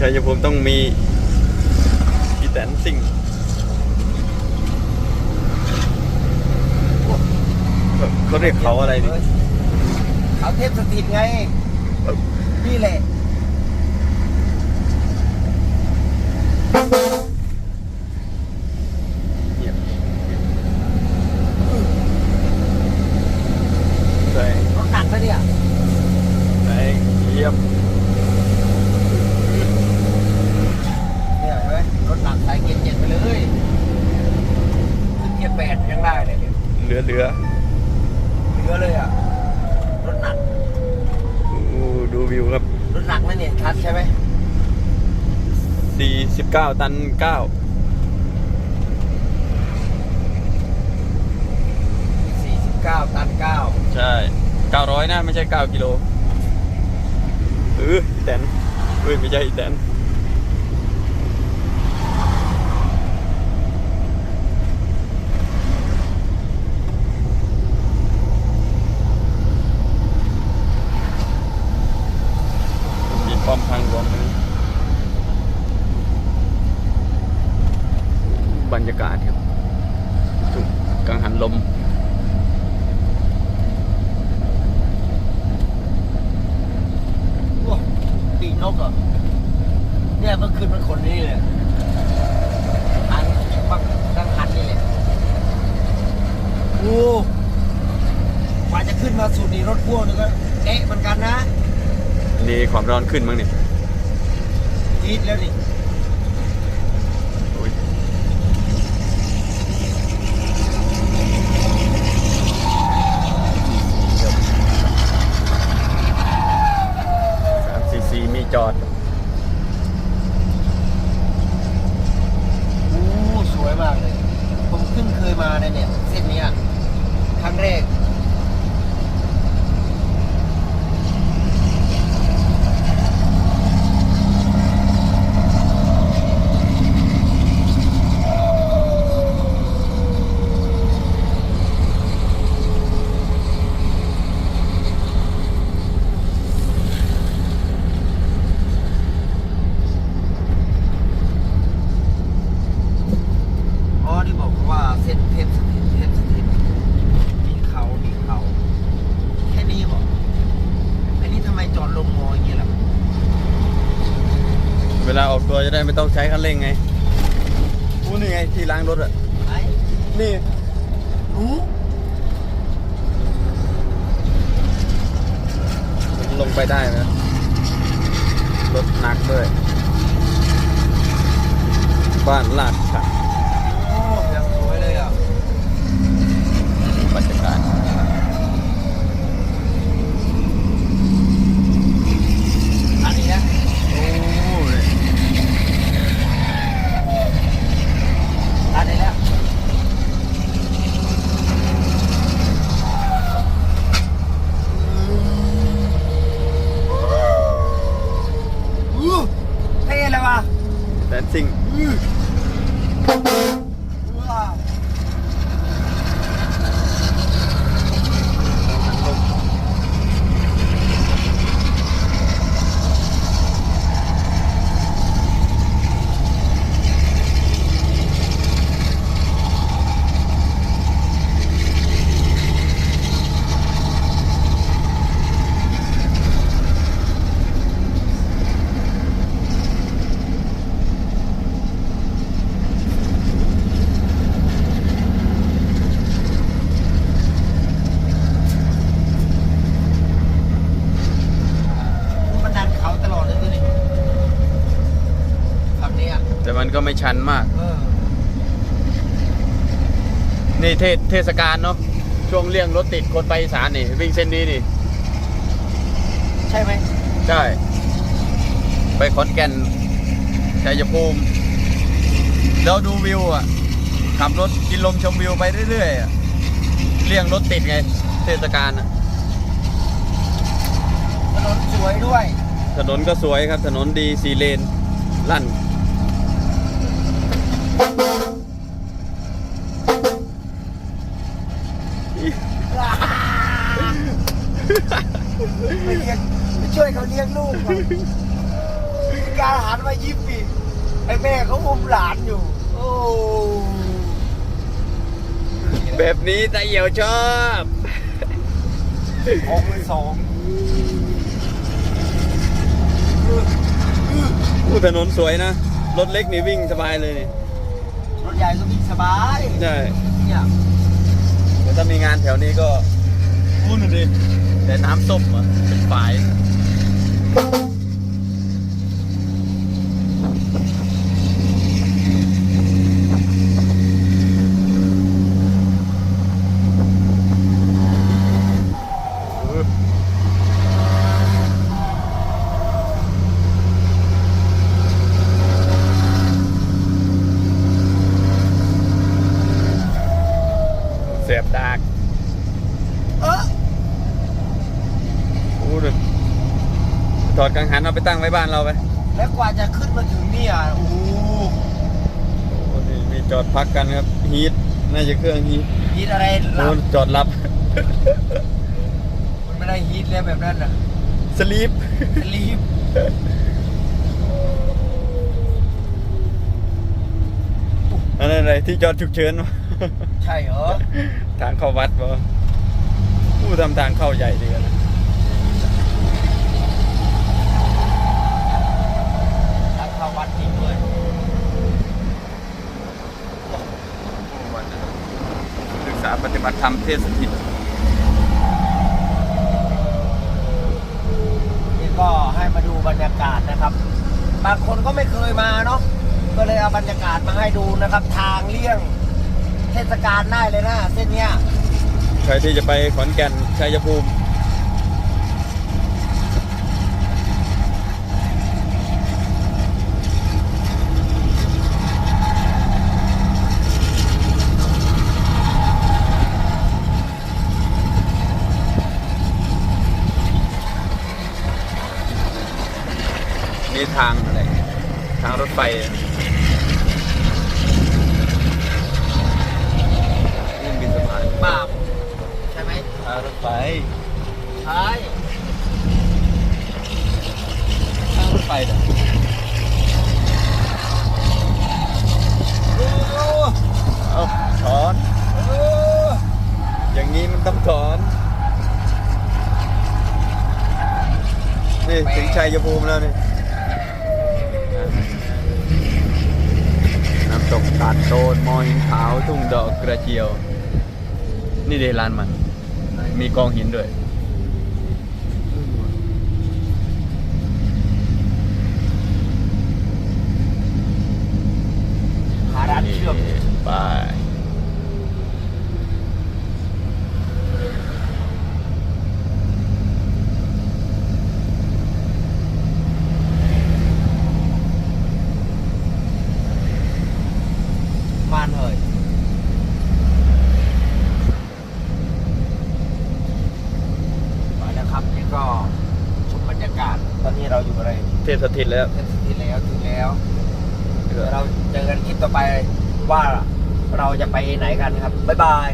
ชัยภูมิต้องมีอีแตนซิ่งเขาเรียกเขาอะไรนี่เขาเทพสถิตไง นี่แหละเงียบใส่รถหนักปะเนี่ยใส่เยียบ เนี่ยเห็นไหมรถหนักสายเกียร์เจ็ดไปเลยขึ้นเกียร์แปดยังได้เลยเนี่ย เหลือเหลือ เหลือเลยอะ รถหนัก อู้ดูวิวค รับรถหนักนั่นเนี่ยชัดใช่ไหม49ตัน9สี่สิบเก้าตันเก้าใช่900นะ ไม่ใช่9กิโลเอออีแตนเฮ้ย ไม่ใช่อีแตน มีป้อมทางหลวงนะ บรรยากาศครับถูกกังหันลมโอ้ปีกนกเหรอเนี่ยเมื่อคืนมันขนนี่เลยอันปักดังหันนี่แหละโอ้กว่าจะขึ้นมาสุดนี่รถพ่วงนี่ก็เอ๊ะเหมือนกันนะนี่ความร้อนขึ้นมั้งเนี่ยจีดแล้วนี่ อุ๊ยสามสี่สี่มีจอด โอ้สวยมากเลย ผมเพิ่งเคย มาเนี่ยเนี่ยเส้นเนี้ยครั้งแรก อ๋อที่บอกว่าเส้นเทพสถิตเทพสถิตมีเขามีเขา แค่นี้บอกอันนี้ทำไมจอดลงมออย่างเงี้ยล่ะ เวลาออก ตัวจะได้ไม่ต้องใช้คันเร่งไงอู้นี่ไงที่ล้างรถอะไอ้นี่รู้ลงไปได้ไหมรถหนักด้วย บ้านลาดค่ะโอ้ยังสวยเลยอะบรรยากาศ อันนี้นะ โอ้ย อันนี้นะอู้เท่เลยวะ แดนซิ่ง ว้าว มันดันเขาตลอดเลยนี่แบบนี้อะ แต่มันก็ไม่ชันมาก เออนี่เทศเทศกาลเนาะช่วงเลี่ยงรถติดคนไปอีสานนี่ วิ่งเส้นนี้นี่ ใช่ไหมใช่ ไปขอนแก่นชัยภูมิแล้วดูวิวอะ ขับรถกินลมชมวิวไปเรื่อยๆอะเลี่ยงรถติดไง เทศกาลอะถนนสวยด้วย ถนนก็สวยครับ ถนนดีสีเลน ลั่น ไม่เลี้ยงไม่ช่วยเขาเลี้ยงลูกก่อนการหันมายิ้มอีกไอ้แม่เขาอุ้มหลานอยู่ โอ้แบบนี้ตาเหี่ยวชอบองเลยสองอู้ถนนสวยนะ รถเล็กนี่วิ่งสบายเลยนี่รถ ใหญ่ก็วิ่งสบายใช่เนี่ยเดี๋ยวถ้ามีงานแถวนี้ก็อู้นดิแต่น้ำส้มอะเป็นฝาย เสียบดาก เออ อู้ดิ ถอดกังหันเอาไปตั้งไว้บ้านเราไปแล้วกว่าจะขึ้นมาถึงเนี่ยโอ้โหโอ้นี่มีจอดพักกันครับฮีทน่าจะเครื่องฮีทฮีทอะไรหลัโอ้บจอดรับมันไม่ได้ฮีทแล้วแบบนั้นนะสลีปรีบอันนั้นอะไรที่จอดฉุกเฉินวะ ใช่เหรอทางเข้าวัดวะผู้ทำทางเข้าใหญ่ดีกันนะ ทางเข้าวัดจริงด้วย ศึ กษาปฏิบัติธรรมเทศสถิตนี่ก็ให้มาดูบรรยากาศนะครับ บางคนก็ไม่เคยมาเนาะก็เลยเอาบรรยากาศมาให้ดูนะครับ ทางเลี่ยงเทศกาลได้เลยนะเส้นเนี้ย ใครที่จะไปขอนแก่นชัยภูมิ มี ทางอะไรทางรถไฟนี่มีสะพานบาปใช่ไหมทางรถไฟใช่ทางรถไฟเหรอโอ้เอาถอนโอ้อย่างนี้มันต้องถอนนี่ถึงชัยภูมิแล้วนี่ น้ำตกตาดโตนมอหินขาวทุ่งดอกกระเจียว นี่เดลานมัน มีกองหินด้วยหาร้านเชื่อมไป มานเฮยไปแล้วครับนี่ก็ชมบรรยากาศ ตอนนี้เราอยู่อะไร เทพสถิตแล้ว เทศที่แล้วถึงแล้วเดี๋ยวเราเจอกันคลิปต่อไปว่าเราจะไปไหนกันครับ บ๊ายบาย